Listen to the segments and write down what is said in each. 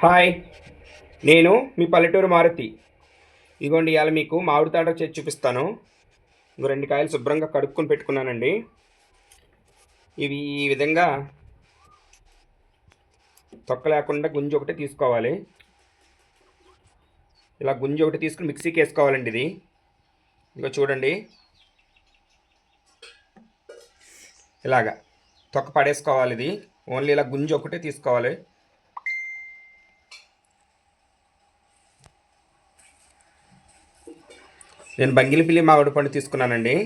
Hi నేను మీ పల్లెటూరు మారుతి. ఇదిగోండి ఇవాళ మీకు మామిడి తాట చేసి చూపిస్తాను. రెండు కాయలు శుభ్రంగా కడుక్కొని పెట్టుకున్నానండి. ఇవి ఈ విధంగా తొక్క లేకుండా గుంజి ఒకటి తీసుకోవాలి. ఇలా గుంజి ఒకటి తీసుకుని మిక్సీకి వేసుకోవాలండి ఇది. ఇంకా చూడండి. ఇలాగా తొక్క పడేసుకోవాలి ఇది. ఓన్లీ ఇలా గుంజి ఒకటే తీసుకోవాలి. నేను బంగిలిపిల్లి మామిడి పండు తీసుకున్నానండి.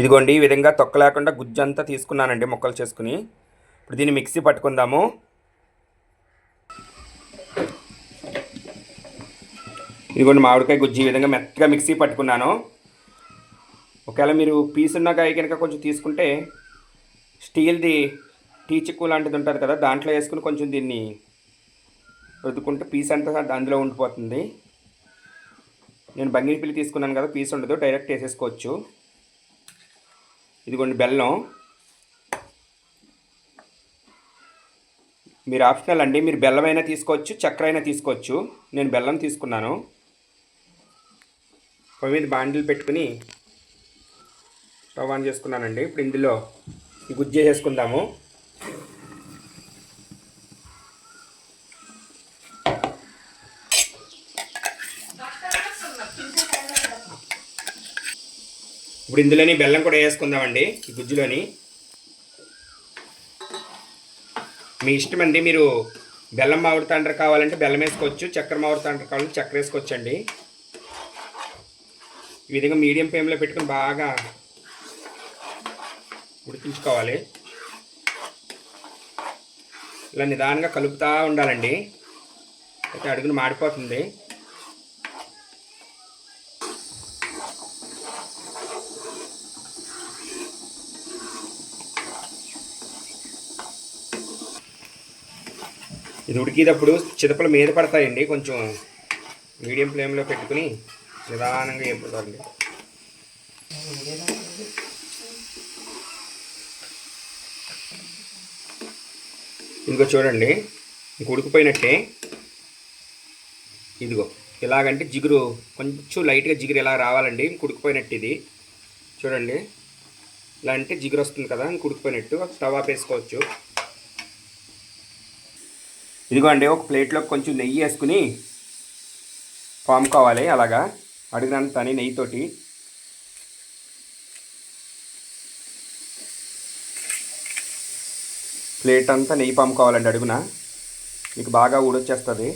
ఇదిగోండి ఈ విధంగా తొక్క లేకుండా గుజ్జంతా తీసుకున్నానండి ముక్కలు చేసుకుని. ఇప్పుడు దీన్ని మిక్సీ పట్టుకుందాము. ఇదిగోండి మామిడికాయ గుజ్జి ఈ విధంగా మెత్తగా మిక్సీ పట్టుకున్నాను. ఒకవేళ మీరు పీస్ ఉన్న కాయ కనుక కొంచెం తీసుకుంటే స్టీల్ది టీ చిక్కు లాంటిది ఉంటుంది కదా దాంట్లో వేసుకుని కొంచెం దీన్ని రుద్దుకుంటే పీస్ అంతా అందులో ఉండిపోతుంది. నేను బంగిని పిల్లి తీసుకున్నాను కదా పీస్ ఉండదు డైరెక్ట్ వేసేసుకోవచ్చు. ఇదిగోండి బెల్లం. మీరు ఆప్షనల్ అండి మీరు బెల్లం అయినా తీసుకోవచ్చు చక్కెర అయినా తీసుకోవచ్చు. నేను బెల్లం తీసుకున్నాను. పొయ్యి మీద బాండిల్ పెట్టుకుని స్టవ్ ఆన్ చేసుకున్నానండి. ఇప్పుడు ఇందులో గుజ్జు వేసుకుందాము ఇప్పుడు ఇందులోని బెల్లం కూడా వేసుకుందామండి ఈ గుజ్జులోని. మీ ఇష్టం అండి మీరు బెల్లం మామిడి తాండ్ర కావాలంటే బెల్లం వేసుకోవచ్చు చక్కెర మామిడి తాండ్ర కావాలంటే చక్కెర వేసుకోవచ్చు అండి ఈ విధంగా మీడియం ఫ్లేమ్లో పెట్టుకుని బాగా ఉడికించుకోవాలి ఇలా నిదానంగా కలుపుతూ ఉండాలండి. అయితే అడుగును మాడిపోతుంది. ఇది ఉడికేటప్పుడు చితపలు మీద పడతాయండి. కొంచెం మీడియం ఫ్లేమ్లో పెట్టుకుని నిదానంగా వేపుతారండి ఇదిగో చూడండి ఇంక ఉడికిపోయినట్టే ఇదిగో ఇలాగంటే జిగురు కొంచెం లైట్గా జిగురు ఇలా రావాలండి ఇంక ఉడికిపోయినట్టు ఇది. చూడండి ఇలా అంటే జిగురు వస్తుంది కదా ఇంక ఉడికిపోయినట్టు స్టవ్ ఆఫ్ వేసుకోవచ్చు ఇదిగో అండి ఒక ప్లేట్లో కొంచెం నెయ్యి వేసుకుని పాముకోవాలి అలాగా అడిగినంత అని నెయ్యితోటి. ప్లేట్ అంతా నెయ్యి పాముకోవాలండి అడుగున. మీకు బాగా ఊడొచ్చేస్తుంది.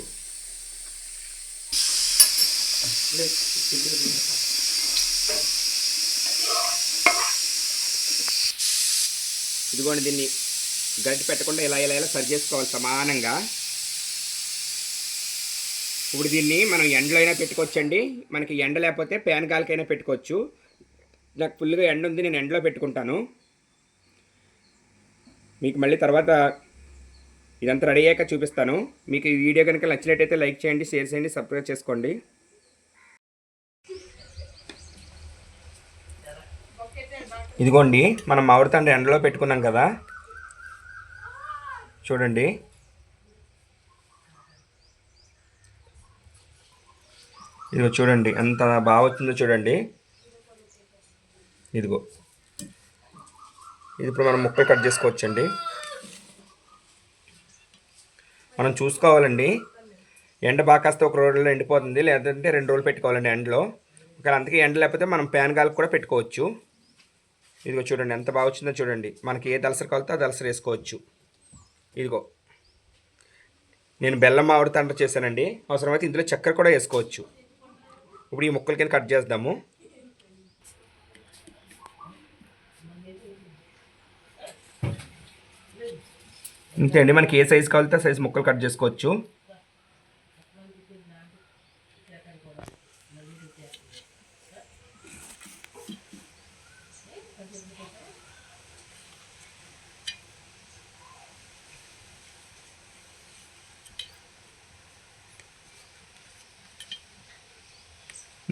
ఇదిగోండి దీన్ని గడ్డి పెట్టకుండా ఇలా ఇలా ఇలా సరి చేసుకోవాలి సమానంగా. ఇప్పుడు దీన్ని మనం ఎండలో అయినా పెట్టుకోవచ్చండి. మనకి ఎండ లేకపోతే ప్యాన్ గాలికైనా పెట్టుకోవచ్చు. నాకు ఫుల్గా ఎండ ఉంది నేను ఎండలో పెట్టుకుంటాను. మీకు మళ్ళీ తర్వాత ఇదంతా రెడీ అయ్యాక చూపిస్తాను. మీకు ఈ వీడియో కనుక నచ్చినట్టయితే లైక్ చేయండి షేర్ చేయండి సబ్స్క్రైబ్ చేసుకోండి. ఇదిగోండి మనం మామిడి తండ్రి ఎండలో పెట్టుకున్నాం కదా. చూడండి. ఇదిగో చూడండి ఎంత బాగా వచ్చిందో చూడండి. ఇదిగో. ఇది ఇప్పుడు మనం ముక్కలు కట్ చేసుకోవచ్చండి. మనం చూసుకోవాలండి. ఎండ బాగా కాస్త ఒక రోజులో ఎండిపోతుంది లేదంటే రెండు రోజులు పెట్టుకోవాలండి ఎండలో. ఒకవేళ అందుకే ఎండ లేకపోతే మనం ప్యాన్ గాలకు కూడా పెట్టుకోవచ్చు. ఇదిగో చూడండి ఎంత బాగా వచ్చిందో చూడండి. మనకి ఏ దలసరి కావాలితే ఆ దలసరి వేసుకోవచ్చు. ఇదిగో. నేను బెల్లం మామిడి తండ్రి చేశానండి. అవసరమైతే ఇందులో చక్కెర కూడా వేసుకోవచ్చు. ఇప్పుడు ఈ ముక్కల కింద కట్ చేద్దాము. ఇంతే అండి. మనకి ఏ సైజు కావాలితే సైజ్ ముక్కలు కట్ చేసుకోవచ్చు.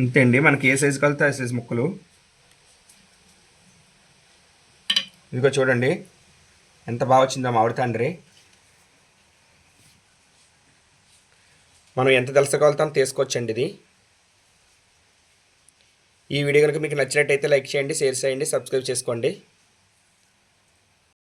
అంతే అండి. మనకి ఏ సైజు కలితే ఆ సైజు ముక్కలు. ఇదిగో చూడండి. ఎంత బాగా వచ్చిందో మామిడి తండ్రి. మనం ఎంత తెలుసుకోగలుగుతాం అంత తీసుకోవచ్చండి ఇది. ఈ వీడియో కనుక మీకు నచ్చినట్టయితే లైక్ చేయండి షేర్ చేయండి సబ్స్క్రైబ్ చేసుకోండి.